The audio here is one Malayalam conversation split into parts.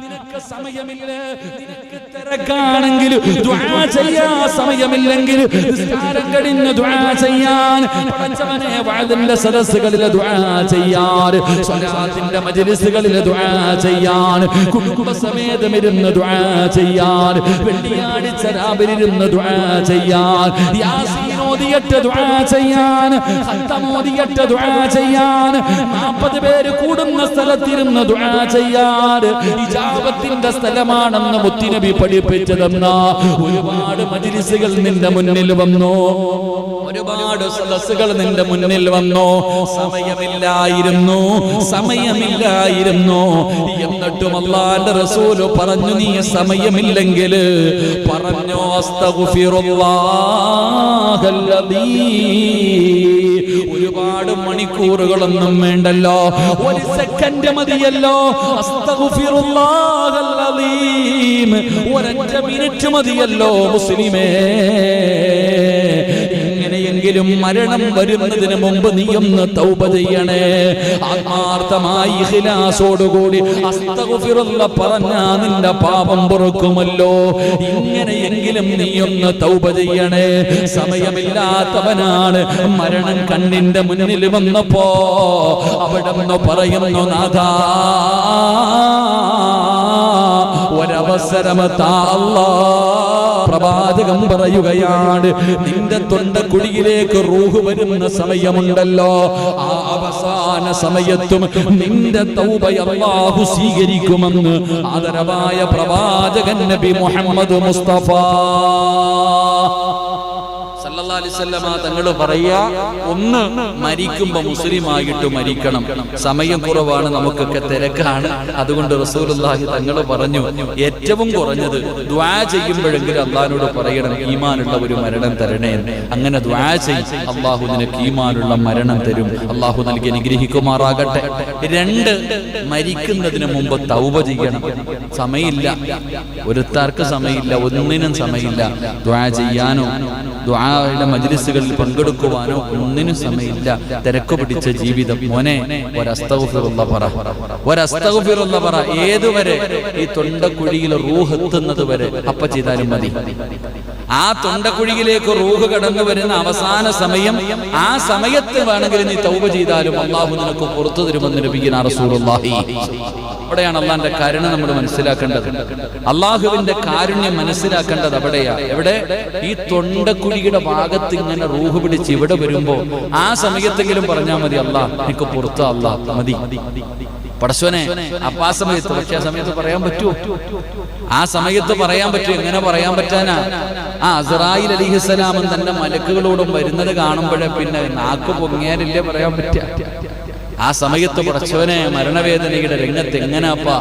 നിനക്ക് സമയമില്ല. നിനക്ക് തിരക്കാണെങ്കിൽ ദുആ ചെയ്യാൻ സമയമില്ലെങ്കിൽ നിസ്കാരം കഴിഞ്ഞ് ചെയ്യാൻ പടച്ചവനെ വാതിന്റെ സദസ്സുകളിൽ ചെയ്യാൻ സ്വലാത്തിന്റെ മജ്ലിസുകളിൽ ചെയ്യാൻ കുടുംബസമേതം ഇരുന്ന് ചെയ്യാൻ വെള്ളിയാഴ്ച രാവിലെ ഇരുന്ന് ചെയ്യാൻ യാസീൻ ഓതിയിട്ട് ദുആ ചെയ്യാൻ. ഖത്തം ഓതിയിട്ട് ദുആ ചെയ്യാൻ. നാൽപ്പത് പേര് കൂടുന്ന സ്ഥലത്തിരുന്ന് ദുആ ചെയ്യാൻ. ഇജാബത്തിന്റെ സ്ഥലമാണെന്ന് മുത്തിനബി പഠിപ്പിച്ചതെന്ന. ഒരുപാട് മജ്ലിസുകൾ നിന്റെ മുന്നിൽ വന്നു. ഒരുപാട് സദസ്സുകൾ നിന്റെ മുന്നിൽ വന്നു. സമയമില്ലായിരുന്നു. സമയമില്ലായിരുന്നു. എന്നിട്ടും അള്ളാന്റെ റസൂൽ പറഞ്ഞു നീ സമയമില്ലെങ്കിൽ പറഞ്ഞു. ഒരുപാട് മണിക്കൂറുകളൊന്നും വേണ്ടല്ലോ. ഒരു സെക്കൻഡ് മതിയല്ലോ. ഒരൊറ്റ മിനിറ്റ് മതിയല്ലോ മുസ്ലിമേ. എങ്ങനെയെങ്കിലും മരണം വരുന്നതിന് മുമ്പ് നീ ഒന്ന് തൗപ ചെയ്യണേ. ആത്മാർത്ഥമായി ഇഖ്ലാസോടുകൂടി അസ്തഗ്ഫിറുല്ല പറഞ്ഞാ നിന്റെ പാപം പൊറുക്കുമല്ലോ. ഇങ്ങനെയെങ്കിലും നീ ഒന്ന് തൗപ ചെയ്യണേ. സമയമില്ലാത്തവനാണ് മരണം കണ്ണിന്റെ മുന്നിൽ വന്നപ്പോ അവിടെ നിന്ന് പറയുന്നു നാഥാ ഒരവസരമത്താ അല്ലാ. പ്രവാചകം പറയുകയാണ് നിന്റെ തൊണ്ടക്കുടിയിലേക്ക് റൂഹ് വരുന്ന സമയമുണ്ടല്ലോ. ആ അവസാന സമയത്തും നിന്റെ തൗബ അല്ലാഹു സ്വീകരിക്കുമെന്ന് ആദരവായ പ്രവാചകൻ നബി മുഹമ്മദ് മുസ്തഫ വസല്ലമ തങ്ങൾ പറയാ ഒന്ന് മരിക്കുമ്പോ മുസ്ലിം ആയിട്ട് മരിക്കണം. സമയം കുറവാണ് നമുക്കൊക്കെ തിരക്കാണ്. അതുകൊണ്ട് റസൂലുള്ളാഹി തങ്ങൾ പറഞ്ഞു ഏറ്റവും കുറഞ്ഞത് ദ്വാ ചെയ്യുമ്പോഴെങ്കിലും അള്ളാഹിനോട് പറയണം ഈമാനുള്ള ഒരു മരണം തരണേ അങ്ങനെ ദ്വാ ചെയ്യും അള്ളാഹു നിനക്ക് ഈമാനുള്ള മരണം തരും. അള്ളാഹു നൽകി അനുഗ്രഹിക്കുമാറാകട്ടെ. രണ്ട് മരിക്കുന്നതിന് മുമ്പ് തൗബ ചെയ്യണം. സമയമില്ല. ഒരുത്താർക്ക് സമയമില്ല ഒന്നിനും സമയമില്ല. ദ്വാ ചെയ്യാനോ ദ്വായുടെ മജ്ലിസുകളിൽ പങ്കെടുക്കുവാനോ ഒന്നിനും സമയമില്ല. തിരക്ക് പിടിച്ച ജീവിതം. മോനെ ഒരസ്തഗഫിറുള്ള പറ. പറ. ഏതുവരെ ഈ തൊണ്ടക്കുഴിയിൽ റൂഹ് എത്തുന്നത് വരെ അപ്പ ചെയ്താലും മതി. ആ തൊണ്ടക്കുഴിയിലേക്ക് റൂഹ് കടന്നു വരുന്ന അവസാന സമയം ആ സമയത്ത് വേണമെങ്കിൽ നീ തൗബ ചെയ്താലും അള്ളാഹു നിനക്ക് പുറത്തു തരുമെന്ന് ലഭിക്കുന്ന റസൂലുള്ളാഹി. അവിടെയാണ് അള്ളാന്റെ കരുണ നമ്മൾ മനസ്സിലാക്കേണ്ടത്. അള്ളാഹുവിന്റെ കാരുണ്യം മനസ്സിലാക്കേണ്ടത് അവിടെയാ. എവിടെ? ഈ തൊണ്ടക്കുഴിയുടെ ഭാഗത്ത് ഇങ്ങനെ റൂഹ് പിടിച്ച് ഇവിടെ വരുമ്പോ ആ സമയത്തെങ്കിലും പറഞ്ഞാൽ മതി അള്ളാഹ് എനിക്ക് പുറത്ത് അള്ളാഹ് മതി. പടശോനെ അപ്പൊ ആ സമയത്ത് പക്ഷെ ആ സമയത്ത് പറയാൻ പറ്റുമോ ആ സമയത്ത് പറയാൻ പറ്റൂ എങ്ങനെ പറയാൻ പറ്റാനാ? ആ അസറായിൽ അലിഹിസലാമൻ തന്റെ മലക്കുകളോടും വരുന്നത് കാണുമ്പോഴേ പിന്നെ നാക്ക് പൊങ്ങിയാലില്ലേ പറയാൻ പറ്റുക. ആ സമയത്ത് കുറച്ചവനെ മരണവേദനയുടെ രംഗത്ത് എങ്ങനാപ്പാ?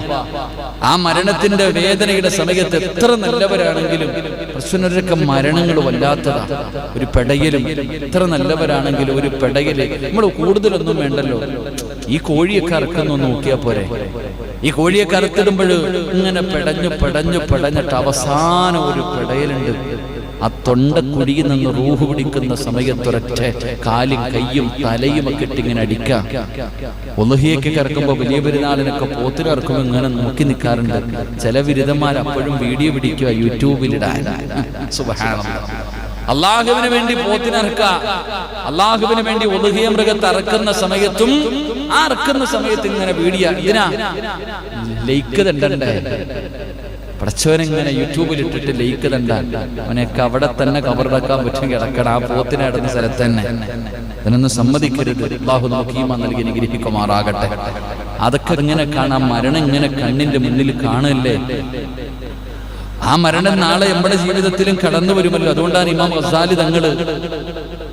ആ മരണത്തിന്റെ വേദനയുടെ സമയത്ത് എത്ര നല്ലവരാണെങ്കിലും പ്രശ്നരൊക്കെ മരണങ്ങൾ വല്ലാത്തതാ. ഒരു പെടയിലും എത്ര നല്ലവരാണെങ്കിലും ഒരു പെടയിൽ നമ്മൾ കൂടുതലൊന്നും വേണ്ടല്ലോ. ഈ കോഴിയൊക്കെ ഇറക്കുന്നു നോക്കിയാ പോരെ. ഈ കോഴിയെ കറുത്തിടുമ്പോൾ ഇങ്ങനെ പെടഞ്ഞു പെടഞ്ഞു പെടഞ്ഞിട്ട് അവസാനം ഒരു പെടയലുണ്ട്. ആ തൊണ്ടക്കുഴിയിൽ നിന്ന് റൂഹ് പിടിക്കുന്ന സമയത്തൊരൊറ്റ കാലും കയ്യും തലയും ഒക്കെ ഇട്ട് ഇങ്ങനെ അടിക്കാം ഒലുഹിയൊക്കെ കിടക്കുമ്പോ വലിയ പെരുന്നാളിനൊക്കെ പോത്തിനിറക്കുമ്പോ ഇങ്ങനെ നോക്കി നിൽക്കാറുണ്ട്. ചില ബിരുദന്മാർ അപ്പോഴും വീഡിയോ പിടിക്കുക യൂട്യൂബിലിടാൻ. അള്ളാഹുവിന് വേണ്ടി പോത്തിനറക്ക അള്ളാഹുവിന് വേണ്ടി ഒതുകിയ മൃഗത്തെ അറക്കുന്ന സമയത്തും ആ അറക്കുന്ന സമയത്ത് ഇങ്ങനെ വീഡിയോ ഇതിനാ. തണ്ടണ്ടേ പടച്ചവനിങ്ങനെ യൂട്യൂബിൽ ഇട്ടിട്ട് ലൈക്ക് തണ്ടാൻ. അവനൊക്കെ അവിടെ തന്നെ കബറടക്കാൻ പറ്റും കിടക്കണം ആ പോത്തിനെ ഇടുന്ന സ്ഥലത്ത് തന്നെ. അതിനൊന്നും സമ്മതിക്കരുത്. അള്ളാഹു നോക്കിയുമാ നൽകി അനുഗ്രഹിക്കുമാറാകട്ടെ. അതൊക്കെ ഇങ്ങനെ കാണാം. മരണം ഇങ്ങനെ കണ്ണിന്റെ മുന്നിൽ കാണല്ലേ ആ മരണം നാളെ നമ്മുടെ ജീവിതത്തിലും കടന്നു വരുമല്ലോ. അതുകൊണ്ടാണ് ഇമാം ഗസാലി തങ്ങൾ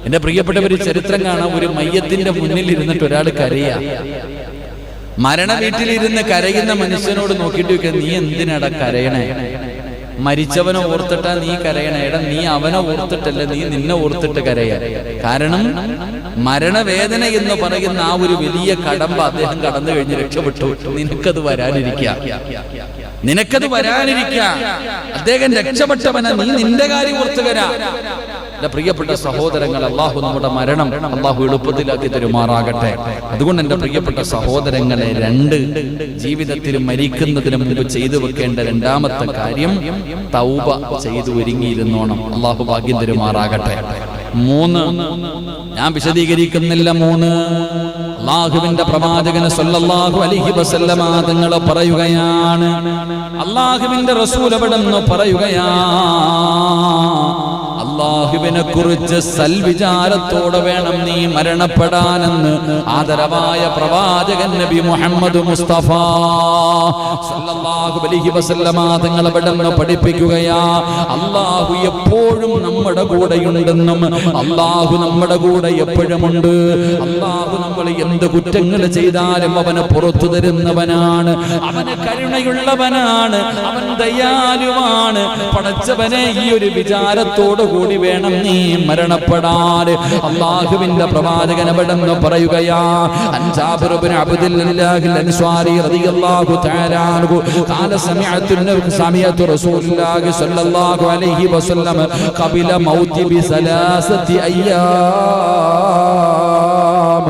എന്റെ പ്രിയപ്പെട്ടവര് ചരിത്രം കാണാം ഒരു മയ്യത്തിന്റെ മുന്നിൽ ഇരുന്നിട്ട് ഒരാൾ കരയാ. മരണ വീട്ടിലിരുന്ന് കരയുന്ന മനുഷ്യനോട് നോക്കിട്ട് ചോദിക്കുക, നീ എന്തിനാ കരയണേ? മരിച്ചവനെ ഓർത്തിട്ടാ നീ കരയണേ? നീ അവനെ ഓർത്തിട്ടല്ല നീ നിന്നെ ഓർത്തിട്ട് കരയാ? കാരണം മരണവേദന എന്ന് പറയുന്ന ആ ഒരു വലിയ കടമ്പ അദ്ദേഹം കടന്നു കഴിഞ്ഞ് രക്ഷപ്പെട്ടു. നിനക്കത് വരാനിരിക്കുക നിനക്കത് വരാനിരിക്ക. അദ്ദേഹം രക്ഷപ്പെട്ടവനെ. നീ നിന്റെ കാര്യം ഓർത്തുകരാ എന്റെ പ്രിയപ്പെട്ട സഹോദരങ്ങൾ അള്ളാഹു നമ്മുടെ മരണം അള്ളാഹു എളുപ്പത്തിലാക്കി തരുമാറാകട്ടെ. അതുകൊണ്ട് എന്റെ പ്രിയപ്പെട്ട സഹോദരങ്ങളെ രണ്ട് ജീവിതത്തിൽ മരിക്കുന്നതിനു മുമ്പ് ചെയ്തു വെക്കേണ്ട രണ്ടാമത്തെ കാര്യം തൗബ ചെയ്തു ഒരുങ്ങിയിരുന്നോണം. അള്ളാഹു ഭാഗ്യം തരുമാറാകട്ടെ. മൂന്ന് ഞാൻ വിശദീകരിക്കുന്നില്ല. മൂന്ന് അള്ളാഹുവിന്റെ പ്രവാചകന് സല്ലല്ലാഹു അലൈഹി വസല്ലമ തങ്ങൾ പറയുകയാണ്. അള്ളാഹുവിന്റെ റസൂൽ അവിടെ നിന്ന് പറയുകയാ അള്ളാഹുവിനെ കുറിച്ച് സൽവിചാരത്തോടെ വേണം നീ മരണപ്പെടാനെന്ന് ആദരവായ പ്രവാചകൻ നബി മുഹമ്മദ് മുസ്തഫ സല്ലല്ലാഹു അലൈഹി വസല്ലമ തങ്ങളെ പഠിപ്പിക്കുകയാ. അള്ളാഹു എപ്പോഴും നമ്മുടെ കൂടെയുണ്ടെന്നും അള്ളാഹു നമ്മുടെ കൂടെ എപ്പോഴും ഉണ്ട് അള്ളാഹു നമ്മൾ എന്ത് കുറ്റങ്ങൾ ചെയ്താലും അവനെ പുറത്തു തരുന്നവനാണ്. അവന് കരുണയുള്ളവനാണ്. അവൻ ദയാലുവാണ്. പടച്ചവനെ ഈ ഒരു വിചാരത്തോടു കൂടി വേണം നീ മരണപ്പെടാൻ അള്ളാഹുവിന്റെ പ്രവാചകൻ അവിടെ നിന്ന് പറയുകയാ അൻജാബിർ ഇബ്നു അബ്ദുല്ലാഹിൽ അൻസ്വാരി റളിയല്ലാഹു തആല അൻഹു قال سمعت النبي سمعت رسول الله صلى الله عليه وسلم قبل موت بثلاثه ايام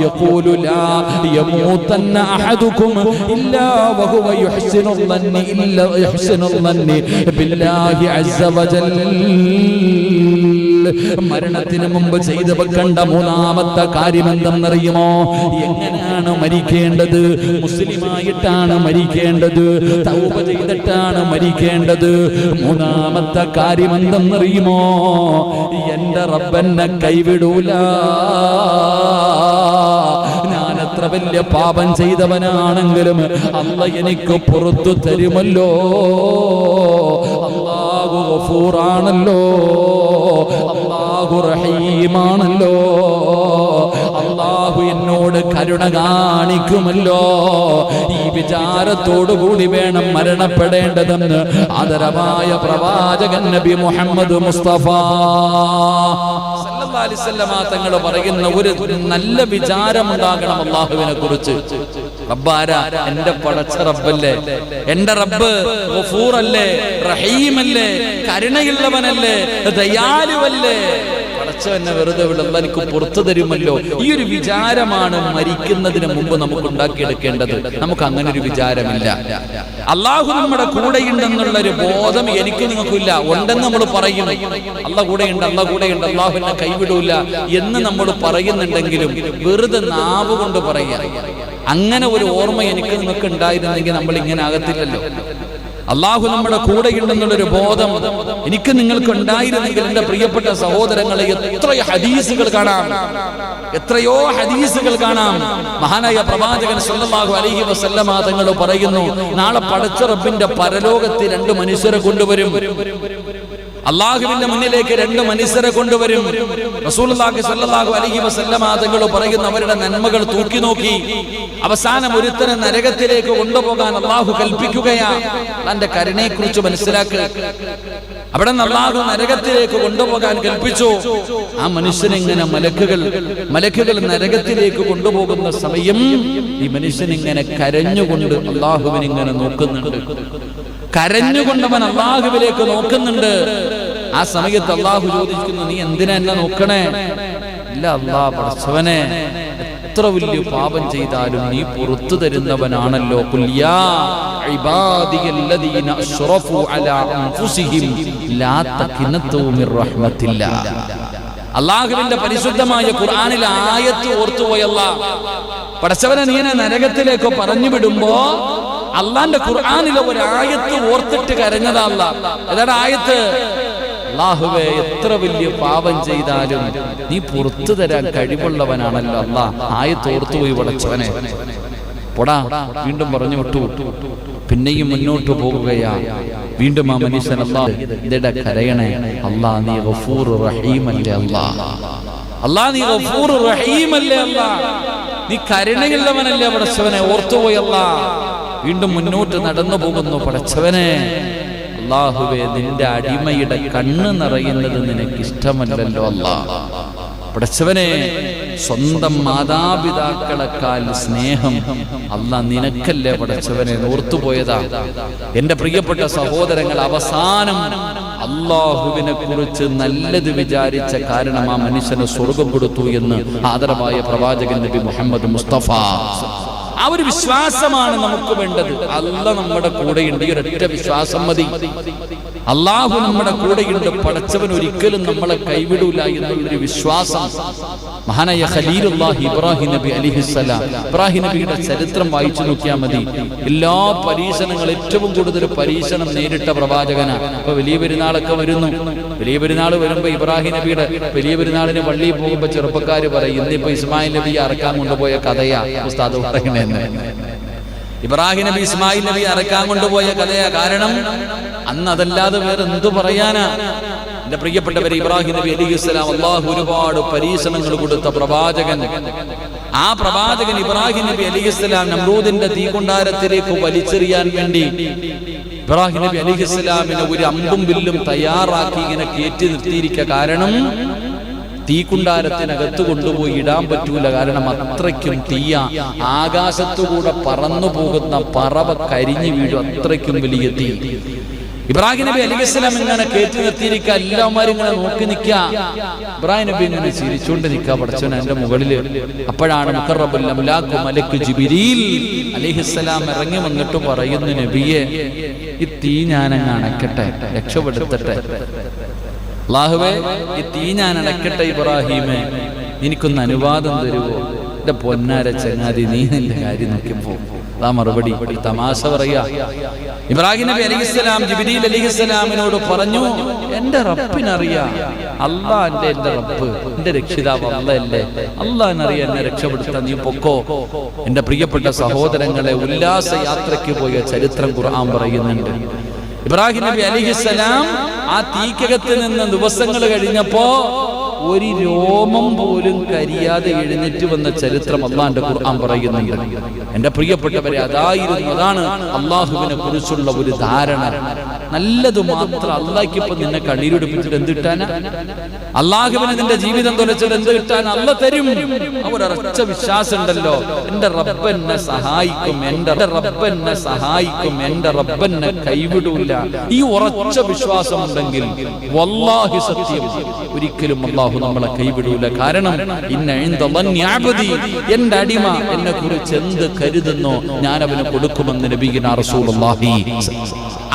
يقول لا يموتن احدكم الا وهو يحسن الظن الا يحسن الظن بالله عز وجل മരണത്തിന് മുമ്പ് ചെയ്തവ കണ്ട മൂന്നാമത്തെ കാര്യം എന്തെന്നറിയുമോ? എങ്ങനെയാണ് മരിക്കേണ്ടത്? മുസ്ലിമായിട്ടാണ് മരിക്കേണ്ടത്? തൗബ ചെയ്തിട്ടാണ് മരിക്കേണ്ടത്? മൂന്നാമത്തെ കാര്യം എന്തെന്നറിയുമോ? എന്റെ റബ്ബെന്നെ കൈവിടൂല. എത്ര വലിയ പാപം ചെയ്തവനാണെങ്കിലും അല്ല എനിക്ക് പുറത്തു തരുമല്ലോ. അള്ളാഹു ഗഫൂറാണല്ലോ. അള്ളാഹു റഹീമാണല്ലോ അള്ളാഹു എന്നോട് കരുണ കാണിക്കുമല്ലോ. ഈ വിചാരത്തോടു കൂടി വേണം മരണപ്പെടേണ്ടതെന്ന് ആദരവായ പ്രവാചകൻ നബി മുഹമ്മദ് മുസ്തഫ. തങ്ങൾ പറയുന്ന ഒരു നല്ല വിചാരം ഉണ്ടാകണം അള്ളാഹുവിനെ കുറിച്ച്. റബ്ബാരാ എന്റെ പടച്ച റബ്ബല്ലേ? എന്റെ റബ്ബ് ഗഫൂറല്ലേ? റഹീമല്ലേ? കരുണയുള്ളവനല്ലേ? ദയാലുവല്ലേ? പടച്ച എന്നെ വെറുതെ വിടുന്ന എനിക്ക് പുറത്തു തരുമല്ലോ. ഈ ഒരു വിചാരമാണ് മരിക്കുന്നതിന് മുമ്പ് നമുക്ക് ഉണ്ടാക്കിയെടുക്കേണ്ടത്. നമുക്ക് അങ്ങനെ ഒരു വിചാരമില്ല. അള്ളാഹു നമ്മുടെ കൂടെയുണ്ടെന്നുള്ള ഒരു ബോധം എനിക്ക് നിങ്ങൾക്കില്ല. ഉണ്ടെന്ന് നമ്മൾ പറയും. അല്ല കൂടെയുണ്ട് അല്ല കൂടെയുണ്ട് അള്ളാഹു എന്നെ കൈവിടൂല എന്ന് നമ്മൾ പറയുന്നുണ്ടെങ്കിലും വെറുതെ നാവ് കൊണ്ട് പറയുക അങ്ങനെ ഒരു ഓർമ്മ എനിക്ക് നിങ്ങൾക്ക് ഉണ്ടായിരുന്നെങ്കിൽ നമ്മൾ ഇങ്ങനെ ആകത്തില്ലല്ലോ. അള്ളാഹു നമ്മുടെ കൂടെയുണ്ടെന്നുള്ളൊരു ബോധം എനിക്ക് നിങ്ങൾക്ക് ഉണ്ടായിരുന്നെങ്കിൽ എന്റെ പ്രിയപ്പെട്ട സഹോദരങ്ങളെ എത്ര ഹദീസുകൾ കാണാം. എത്രയോ ഹദീസുകൾ കാണാം. മഹാനായ പ്രവാചകൻ സല്ലല്ലാഹു അലൈഹി വസല്ലമ തങ്ങൾ പറയുന്നു നാളെ പടച്ച റബ്ബിന്റെ പരലോകത്തെ രണ്ട് മനുഷ്യരെ കൊണ്ടുവരും. അള്ളാഹുവിന്റെ മുന്നിലേക്ക് രണ്ട് മനുഷ്യരെ കൊണ്ടുവരും. റസൂലുള്ളാഹി സ്വല്ലല്ലാഹു അലൈഹി വസല്ലമ തങ്ങൾ പറയുന്ന അവരുടെ നന്മകൾ തൂക്കി നോക്കി. അവസാനം ഒരുത്തനെ നരകത്തിലേക്ക് കൊണ്ടുപോകാൻ അള്ളാഹു കൽപ്പിക്കുകയാണ് തന്റെ കരുണയെ കുറിച്ച് മനസ്സിലാക്കുക അവിടെ നിന്ന് നരകത്തിലേക്ക് കൊണ്ടുപോകാൻ കൽപ്പിച്ചു. ആ മനുഷ്യനിങ്ങനെ മലക്കുകൾ മലക്കുകൾ നരകത്തിലേക്ക് കൊണ്ടുപോകുന്ന സമയം ഈ മനുഷ്യനിങ്ങനെ കരഞ്ഞുകൊണ്ട് അള്ളാഹുവിനിങ്ങനെ നോക്കുന്നുണ്ട്. കരഞ്ഞുകൊണ്ടവൻ അള്ളാഹുവിലേക്ക് നോക്കുന്നുണ്ട്. ആ സമയത്ത് അള്ളാഹു ചോദിക്കുന്നു നീ എന്തിനാ എന്നെ നോക്കണേ? ഇല്ല അള്ളാ പഠിച്ചവനെ. എത്ര വലിയ പാപം ചെയ്താലും നീ പുറത്തു തരുന്നവനാണല്ലോ. അള്ളാഹുവിന്റെ പരിശുദ്ധമായ ഖുർആനിൽ ആയത്ത് ഓർത്തുപോയല്ല പടച്ചവനെ നീ എന്നെ നരകത്തിലേക്ക് പറഞ്ഞു വിടുമ്പോ അള്ളാന്റെ ഖുർആാനിലെ ഒരു ആയത്ത് ഓർത്തിട്ട് കരഞ്ഞതാ അല്ല. ഏതാണ് ആയത്ത്? അള്ളാഹുവെ എത്ര വലിയ പാപം ചെയ്താലും നീ പുറത്തു തരാൻ കഴിവുള്ളവനാണല്ലോ അല്ലാ ആയത്ത് ഓർത്തുപോയി വളച്ചവനെ പൊടാ വീണ്ടും പറഞ്ഞു വിട്ടു. പിന്നെയും മുന്നോട്ട് പോകുകയാ വീണ്ടും ആ മനുഷ്യൻ അല്ലാ ഇതെടാ കരയണേ. അല്ലാ നീ ഗഫൂർ റഹീമല്ലേ അല്ലാ അല്ലാ നീ ഗഫൂർ റഹീമല്ലേ അല്ലാ നീ കരുണയുള്ളവനല്ലേ പടച്ചവനെ. ഓർത്തുപോയല്ല വീണ്ടും മുന്നോട്ട് നടന്നു പോകുന്നു പടച്ചവനെ. അള്ളാഹുവെ നിന്റെ അടിമയുടെ കണ്ണ് നിറയുന്നത് നിനക്ക് ഇഷ്ടമല്ലല്ലോ അല്ലാ പഠിച്ചവനെ സ്വന്തം മാതാപിതാക്കളെക്കാൾ സ്നേഹം അല്ല നിനക്കല്ലേ പടച്ചവനെ ഓർത്തുപോയതാ എന്റെ പ്രിയപ്പെട്ട സഹോദരങ്ങൾ അവസാനം അള്ളാഹുവിനെ കുറിച്ച് നല്ലത് വിചാരിച്ച കാരണം ആ മനുഷ്യന് സ്വർഗം കൊടുത്തു എന്ന് ആദരവായ പ്രവാചകൻ നബി മുഹമ്മദ് മുസ്തഫ. ആ ഒരു വിശ്വാസമാണ് നമുക്ക് വേണ്ടത്. അല്ല നമ്മുടെ കൂടെയുണ്ട്. ഈ ഒരൊറ്റ വിശ്വാസം മതി. അള്ളാഹു നമ്മുടെ കൂടെയുണ്ട്. പടച്ചവൻ ഒരിക്കലും നമ്മളെ കൈവിടൂല എന്നുള്ളൊരു വിശ്വാസം. മഹാനായ ഖലീലുല്ലാഹി ഇബ്രാഹിം നബി അലിഹിസ്സലാം ഇബ്രാഹിം നബിയുടെ ചരിത്രം വായിച്ചു നോക്കിയാൽ മതി. എല്ലാ പരീക്ഷണങ്ങൾ ഏറ്റവും കൂടുതൽ പരീക്ഷണം നേരിട്ട പ്രവാചകനാണ് ഇപ്പൊ വലിയ പെരുന്നാളൊക്കെ വരുന്നു. വലിയ പെരുന്നാൾ വരുമ്പോ ഇബ്രാഹിം നബിയുടെ വലിയ പെരുന്നാളിന് പള്ളിയിൽ പോകുമ്പോ ചെറുപ്പക്കാർ പറയും ഇന്നിപ്പോ ഇസ്മായിൽ നബി അറക്കാൻ കൊണ്ടുപോയ കഥയാ. ഉസ്താദ് പറയുന്നത് ഇബ്രാഹിം നബി ഇസ്മായിൽ നബി അറക്കാൻ കൊണ്ടുപോയ കഥയാ കാരണം അന്ന് അതല്ലാതെ വേറെ എന്തു പറയാനാ? എന്റെ പ്രിയപ്പെട്ടവർ ഇബ്രാഹിം നബി അലി ഇസ്ലാം അള്ളാഹു ഒരുപാട് പരീക്ഷണങ്ങൾ കൊടുത്ത പ്രവാചകൻ. ആ പ്രവാചകൻ ഇബ്രാഹിം നബി അലി ഇസ്ലാം നമ്രൂദിന്റെ തീകൊണ്ടാരത്തിലേക്ക് വലിച്ചെറിയാൻ വേണ്ടി ഇബ്രാഹിം നബി അലി ഇസ്ലാമിനെ ഒരു അമ്പും വില്ലും തയ്യാറാക്കി ഇങ്ങനെ കയറ്റി നിർത്തിയിരിക്ക കാരണം തീക്കുണ്ടാരത്തിനകത്ത് കൊണ്ടുപോയി ഇടാൻ പറ്റൂല. കാരണം അത്രയ്ക്കും തീയ. ആകാശത്തുകൂടെ പറന്നു പോകുന്ന പറവ കരിഞ്ഞു വീഴും. അത്രയ്ക്കും വലിയ തീ. ഇബ്രാഹിം നബി അലി ഇസ്ലാം ഇങ്ങനെ കയറ്റി നിർത്തിയിരിക്കുക. എല്ലാവരും ഇങ്ങനെ നോക്കി നിൽക്കുക. ഇബ്രാഹിം നബി ഇങ്ങനെ ചിരിച്ചുകൊണ്ട് നിൽക്കുക. പഠിച്ചവൻ എന്റെ മുകളിൽ അപ്പോഴാണ് മലക്ക് അലിഹിസ്സലാം ഇറങ്ങി വന്നിട്ട് പറയുന്നു നബിയെ ഈ തീ ഞാനങ്ങ് അണക്കട്ടെ. രക്ഷപ്പെടുത്തട്ടെ. അള്ളാഹുവേ ഈ തീ ഞാൻ അടക്കട്ടെ ഇബ്രാഹീമേ. എനിക്കൊന്ന് അനുവാദം തരുമോ എന്റെ പൊന്നാര ചങ്ങാതി നീ നിന്റെ കാര്യം നോക്കിയപ്പോ അതാ മറുപടി തമാശ പറയാ. ഇബ്രാഹിം നബി അലിഹിസ്സലാം ജിബിദീൽ അലിഹിസ്സലാമിനോട് പറഞ്ഞു എന്റെ റപ്പിനറിയാ അള്ളാ എന്റെ റബ്ബ്. എന്റെ രക്ഷിതാവ് അല്ലല്ലേ അള്ളാഹിനറിയാ എന്നെ രക്ഷപ്പെടുത്താൻ നീ പൊക്കോ. എന്റെ പ്രിയപ്പെട്ട സഹോദരങ്ങളെ ഉല്ലാസ യാത്രയ്ക്ക് പോയ ചരിത്രം ഖുർആൻ പറയുന്നുണ്ട്. ഇബ്രാഹിം നബി അലിഹിസ്സലാം ആ തീക്കകത്ത് നിന്ന് ദിവസങ്ങൾ കഴിഞ്ഞപ്പോ ഒരു രോമം പോലും കരിയാതെ എഴുന്നേറ്റ് വന്ന ചരിത്രം അള്ളാന്റെ ഖുർആൻ പറയുന്നുണ്ട്. എന്റെ പ്രിയപ്പെട്ടവരെ അതായിരുന്നു അതാണ് അള്ളാഹുവിനെ കുറിച്ചുള്ള ഒരു ധാരണ. നല്ലത് മാത്രം അള്ളാഹ്ക്ക് നിന്നെ കണ്ണീരൊടുപ്പിച്ചിട്ട് എന്ത് കിട്ടാനാ? അള്ളാഹുവിനെ നിന്റെ ജീവിതം തുലച്ചിട്ട് എന്ത് കിട്ടാൻ അല്ല തരും. ഒരു വിശ്വാസം ഉണ്ടല്ലോ എന്റെ റബ്ബ് എന്നെ സഹായിക്കും എന്റെ റബ്ബ് എന്നെ സഹായിക്കും എന്റെ റബ്ബ് എന്നെ കൈവിടൂല. ഈ ഉറച്ച വിശ്വാസം ഉണ്ടെങ്കിൽ വല്ലാഹി സത്യം. ഒരിക്കലും അള്ളാഹു നമ്മളെ കൈവിടൂല. കാരണം എന്റെ അടിമ എന്നെ കുറിച്ച് എന്ത് കരുതുന്നോ? ഞാൻ അവന് കൊടുക്കുമെന്ന് റസൂലുള്ളാഹി.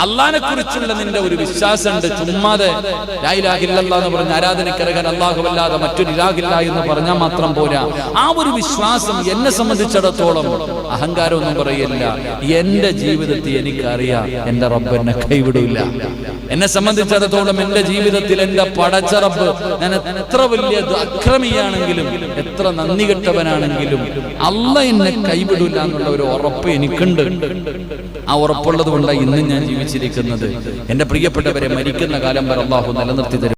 അള്ളാഹിനെ കുറിച്ചുള്ള നിന്റെ ഒരു വിശ്വാസമുണ്ട്. ചുമ്മാതെ എന്ന് പറഞ്ഞ ആരാധനക്കരകൻ അല്ലാഹുവല്ലാതെ മറ്റൊരു ഇലാഹില്ല എന്ന് പറഞ്ഞാൽ മാത്രം പോരാ. ആ ഒരു വിശ്വാസം എന്നെ സംബന്ധിച്ചിടത്തോളം അഹങ്കാരമൊന്നും പറയില്ല. എന്റെ ജീവിതത്തിൽ എനിക്കറിയാം എന്റെ റബ്ബ് എന്നെ കൈവിടില്ല. എന്നെ സംബന്ധിച്ചിടത്തോളം എന്റെ ജീവിതത്തിൽ എന്റെ പടച്ച റബ്ബ് ഞാൻ എത്ര വലിയ അക്രമിയാണെങ്കിലും എത്ര നന്ദി കെട്ടവനാണെങ്കിലും അല്ല എന്നെ കൈവിടില്ല എന്നുള്ള ഒരു ഉറപ്പ് എനിക്കുണ്ട്. ആ ഉറപ്പുള്ളത് കൊണ്ടാണ് ഇന്ന് ഞാൻ ജീവിച്ചിരിക്കുന്നത് എന്റെ പ്രിയപ്പെട്ടവരെ മരിക്കുന്ന കാലം വരെ അള്ളാഹു നിലനിർത്തി തരും.